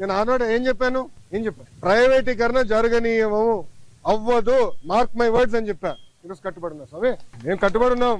నేను ఆనాడు ఏం చెప్పాను? ఏం చెప్పాను ప్రైవేటీకరణ జరగనీయము అవ్వదు. మార్క్ మై వర్డ్స్ అని చెప్పా. ఈరోజు కట్టుబడున్నా స్వామి. మేము కట్టుబడున్నాం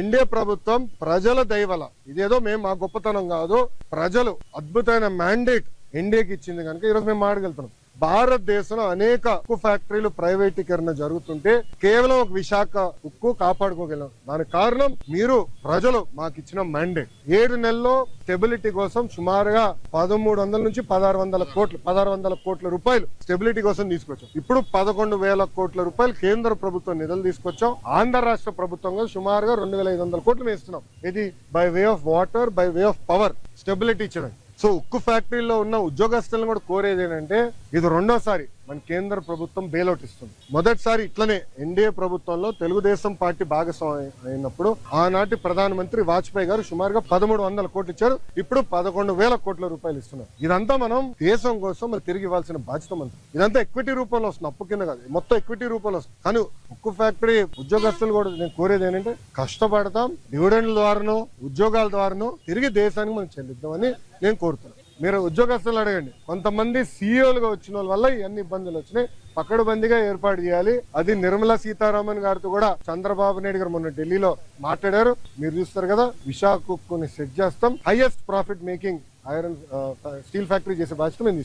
ఎన్డీఏ ప్రభుత్వం ప్రజల దైవల ఇదేదో మేము మా గొప్పతనం కాదు. ప్రజలు అద్భుతమైన మ్యాండేట్ ఎన్డీఏకి ఇచ్చింది కనుక ఈరోజు మేము మాడగలుగుతున్నాం భారతదేశంలో అనేక ఉక్కు ఫ్యాక్టరీలు ప్రైవేటీకరణ జరుగుతుంటే కేవలం ఒక విశాఖ ఉక్కు కాపాడుకోగలం దానికి కారణం మీరు ప్రజలు మాకు ఇచ్చిన మ్యాండేట్ ఏడు నెలల్లో స్టెబిలిటీ కోసం సుమారుగా పదమూడు వందల నుంచి పదహారు వందల కోట్లు పదహారు వందల కోట్ల రూపాయలు స్టెబిలిటీ కోసం తీసుకొచ్చాం. ఇప్పుడు పదకొండు వేల కోట్ల రూపాయలు కేంద్ర ప్రభుత్వం నిధులు తీసుకొచ్చాం. ఆంధ్ర రాష్ట్ర ప్రభుత్వంగా సుమారుగా రెండు వేల ఐదు వందల కోట్లు వేస్తున్నాం ఇస్తున్నాం. ఇది by way of water by way of power stability ఇచ్చడం so ఉక్కు ఫ్యాక్టరీలో ఉన్న ఉద్యోగస్తులను కూడా కోరేది ఏంటంటే ఇది రెండోసారి మన కేంద్ర ప్రభుత్వం బెయిలౌట్ ఇస్తుంది. మొదటిసారి ఇట్లనే ఎన్డీఏ ప్రభుత్వంలో తెలుగుదేశం పార్టీ భాగస్వామి అయినప్పుడు ఆనాటి ప్రధానమంత్రి వాజ్పేయి గారు సుమారుగా పదమూడు వందల కోట్లు ఇచ్చారు. ఇప్పుడు పదకొండు వేల కోట్ల రూపాయలు ఇస్తున్నారు. ఇదంతా మనం దేశం కోసం మరి తిరిగి ఇవ్వాల్సిన బాధ్యత మనది ఇదంతా ఎక్విటీ రూపంలో వస్తుంది. అప్పు కింద కాదు. మొత్తం ఎక్విటీ రూపంలో వస్తుంది. కానీ ఉక్కు ఫ్యాక్టరీ ఉద్యోగస్తులు కూడా నేను కోరేది ఏంటంటే కష్టపడతాం డివిడెండ్ల ద్వారానో ఉద్యోగాల ద్వారానో తిరిగి దేశానికి మనం చెల్లిద్దామని నేను కోరుతున్నాను. మీరు ఉద్యోగస్తులు అడగండి. కొంతమంది సీఈఓలుగా వచ్చిన వాళ్ళ వల్ల ఇవన్నీ ఇబ్బందులు వచ్చినాయి. పక్కడబందిగా ఏర్పాటు చేయాలి. అది నిర్మలా సీతారామన్ గారితో కూడా చంద్రబాబు నాయుడు గారు మొన్న ఢిల్లీలో మాట్లాడారు. మీరు చూస్తారు కదా విశాఖ కొన్ని సెట్ చేస్తాం. Highest profit making iron steel factory చేసే బాధ్యత మేము